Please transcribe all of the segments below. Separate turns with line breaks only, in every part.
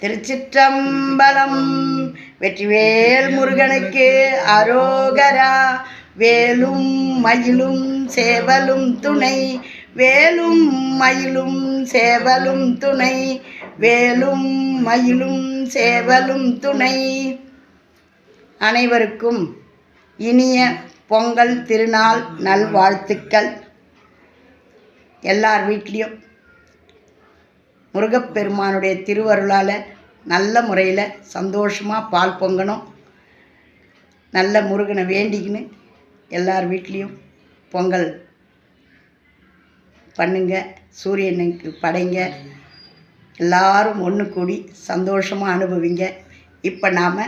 திருச்சிற்றம்பலம். வெற்றிவேல் முருகனுக்கு அரோகரா. வேலும் மயிலும் சேவலும் துணை. வேலும் மயிலும் சேவலும் துணை. வேலும் மயிலும் சேவலும் துணை. அனைவருக்கும் இனிய பொங்கல் திருநாள் நல்வாழ்த்துக்கள். எல்லார் வீட்லேயும். முருகப்பெருமானுடைய திருவருளால் நல்ல முறையில் சந்தோஷமாக பால் பொங்கணும். நல்ல முருகனை வேண்டிக்கின்னு எல்லார் வீட்லேயும் பொங்கல் பண்ணுங்க. சூரியனுக்கு படைங்க. எல்லாரும் ஒன்று கூடி சந்தோஷமாக அனுபவிங்க. இப்போ நாம்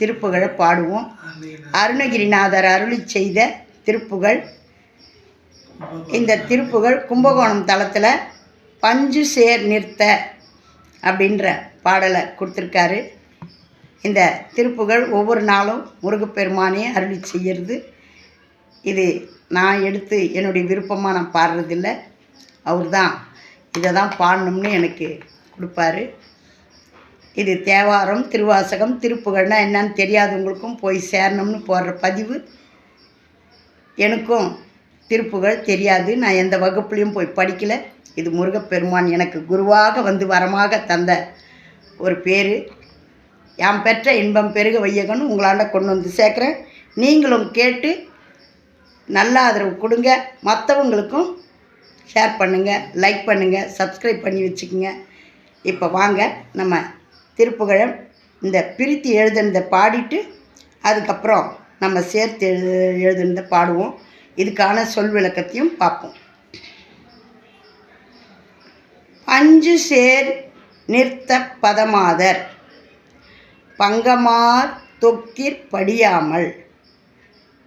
திருப்புகழை பாடுவோம். அருணகிரிநாதர் அருளி செய்த திருப்புகழ். இந்த திருப்புகழ் கும்பகோணம் தளத்தில் பஞ்சு சேர் நிறுத்த அப்படின்ற பாடலை கொடுத்துருக்காரு. இந்த திருப்புகழ் ஒவ்வொரு நாளும் முருகப்பெருமானே அருளி செய்கிறது. இது நான் எடுத்து என்னுடைய விருப்பமாக நான் பாடுறதில்ல. அவர் தான் இதை தான் பாடணும்னு எனக்கு கொடுப்பாரு. இது தேவாரம் திருவாசகம் திருப்புகழ்னா என்னன்னு தெரியாதவங்களுக்கும் போய் சேரணும்னு போடுற பதிவு. எனக்கும் திருப்புகழ் தெரியாது. நான் எந்த வகுப்புலையும் போய் படிக்கல. இது முருகப்பெருமான் எனக்கு குருவாக வந்து வரமாக தந்த ஒரு பேர். யாம் பெற்ற இன்பம் பெருக வையகன்னு உங்களாண்ட கொண்டு வந்து சேர்க்குறேன். நீங்களும் கேட்டு நல்ல ஆதரவு கொடுங்க. மற்றவங்களுக்கும் ஷேர் பண்ணுங்கள் லைக் பண்ணுங்கள் சப்ஸ்கிரைப் பண்ணி வச்சுக்கோங்க. இப்போ வாங்க நம்ம திருப்புகழம் இந்த பிரித்து எழுதுனதை பாடிட்டு அதுக்கப்புறம் நம்ம சேர்த்து எழு எழுதுனதை பாடுவோம். இதுக்கான சொல் விளக்கத்தையும் பார்ப்போம். பஞ்சு சேர் நிறுத்த பதமாதர் பங்கமார் தொக்கிற் படியாமல்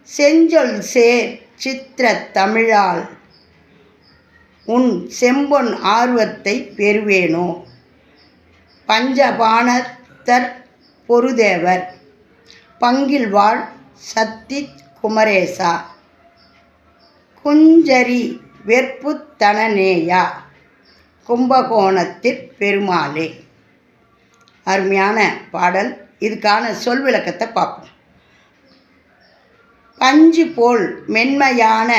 செஞ்சொல் சேர் சித்திர தமிழால் உன் செம்பொன் ஆர்வத்தை பெறுவேனோ? பஞ்சபானத்தர் பொருதேவர் பங்கில் வாழ் சத்தி குமரேசா. குஞ்சரி வெற்புத்தனநேயா கும்பகோணத்திற் பெருமாளே. அருமையான பாடல். இதுக்கான சொல் விளக்கத்தை பார்ப்போம். பஞ்சு போல் மென்மையான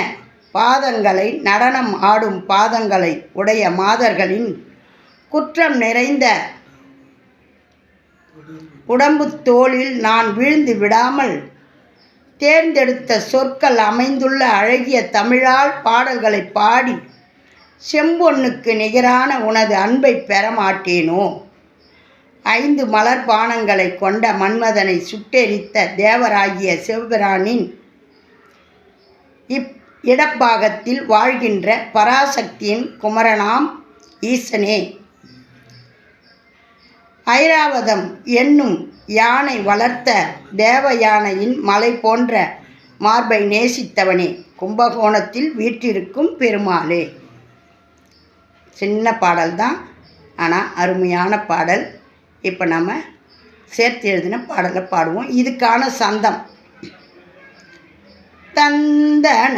பாதங்களை நடனம் ஆடும் பாதங்களை உடைய மாதர்களின் குற்றம் நிறைந்த உடம்பு தோளில் நான் வீழ்ந்து விடாமல் தேர்ந்தெடுத்த சொற்கள் அமைந்துள்ள அழகிய தமிழால் பாடல்களை பாடி செம்பொன்னுக்கு நிகரான உனது அன்பை பெற மாட்டேனோ ஐந்து மலர் பானங்களை கொண்ட மன்மதனை சுட்டெரித்த தேவராகிய சிவபிரானின் இப் இடப்பாகத்தில் வாழ்கின்ற பராசக்தியின் குமரனாம் ஈசனே. ஐராவதம் என்னும் யானை வளர்த்த தேவ யானையின் மலை போன்ற மார்பை நேசித்தவனே கும்பகோணத்தில் வீற்றிருக்கும் பெருமாளே. சின்ன பாடல் தான் ஆனால் அருமையான பாடல். இப்போ நம்ம சேர்த்து எழுதின பாடலை பாடுவோம். இதுக்கான சந்தம். தந்தன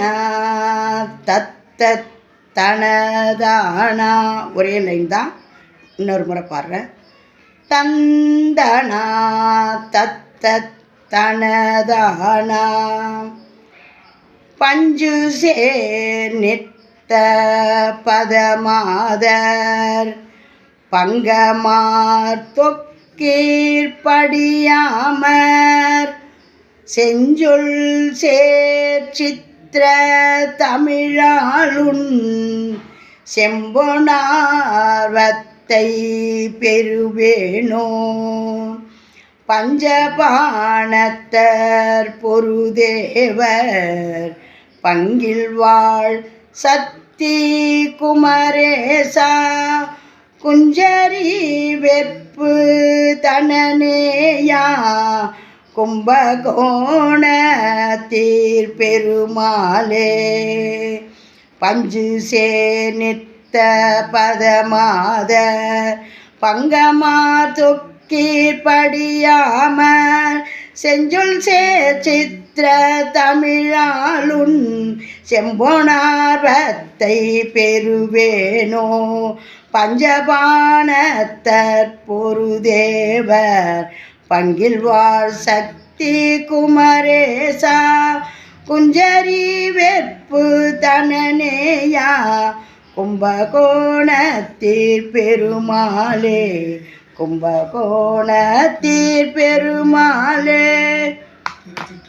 தத்த தனதானா ஒரே லைன் தான் இன்னொரு முறை பாடுறேன். தந்தனா தத்தனதானா பஞ்சு சேர் நித்த பதமாதர் பங்கமார் தொக்கீர் செஞ்சொல் சேர் சித்திர தமிழாளுன் செம்பொனார்வத்தை பெறுவேனோ? பஞ்சபாணத்தர் பொருதேவர் பங்கில் வாழ் சத்தி குமரேசா. குஞ்சரி வெப்பு தனநேயா கும்பகோண தீர்பெருமாலே பஞ்சு சேனித் சேனித்த பதமாத பங்கமா தொக்கீர் படியாம செஞ்சொல் சே சித்திர தமிழாளுன் செம்பொனார்வத்தை பெறுவேனோ பஞ்சபான பொருதேவர் பங்கில் வாழ் சக்தி குமரேசா குஞ்சரி வெப்பு தனனேயா கும்பகோணத்தீர் பெருமாளே கும்பகோணத்தீர் பெருமாளே.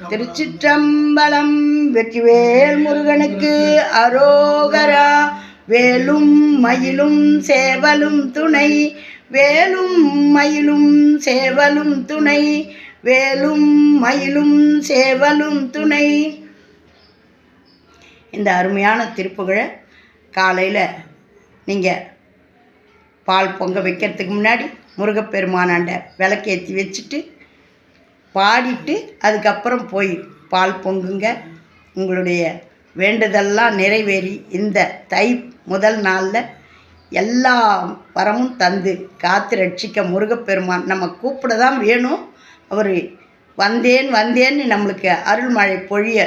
திருச்சிற்றம்பலம் வெற்றிவேல் முருகனுக்கு அரோகரா. வேலும் மயிலும் சேவலும் துணை வேலும் மயிலும் சேவலும் துணை வேலும் மயிலும் சேவலும் துணை. இந்த அருமையான திருப்புகழை காலையில் நீங்கள் பால் பொங்க வைக்கிறதுக்கு முன்னாடி முருகப்பெருமானாண்ட விளக்கேற்றி வச்சுட்டு பாடிட்டு அதுக்கப்புறம் போய் பால் பொங்குங்க. உங்களுடைய வேண்டுதல்லாம் நிறைவேறி இந்த தை முதல் நாளில் எல்லா வரமும் தந்து காத்து ரட்சிக்க முருகப்பெருமான் நம்ம கூப்பிட தான் வேணும். அவர் வந்தேன் வந்தேன்னு நம்மளுக்கு அருள்மழை பொழிய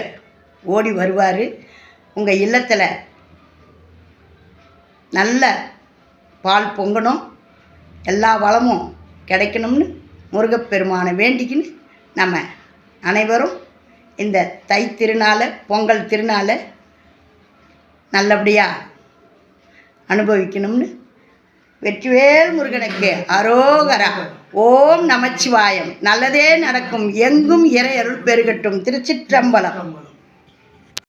ஓடி வருவார். உங்கள் இல்லத்தில் நல்ல பால் பொங்கணும் எல்லா வளமும் கிடைக்கணும்னு முருகப்பெருமானை வேண்டிக்கின்னு நம்ம அனைவரும் இந்த தை திருநாளை பொங்கல் திருநாளை நல்லபடியாக அனுபவிக்கணும்னு வெற்றிவேல் முருகனுக்கு அரோகரா. ஓம் நமச்சிவாயம். நல்லதே நடக்கும். எங்கும் இறை அருள் பெருகட்டும். திருச்சிற்றம்பலம்.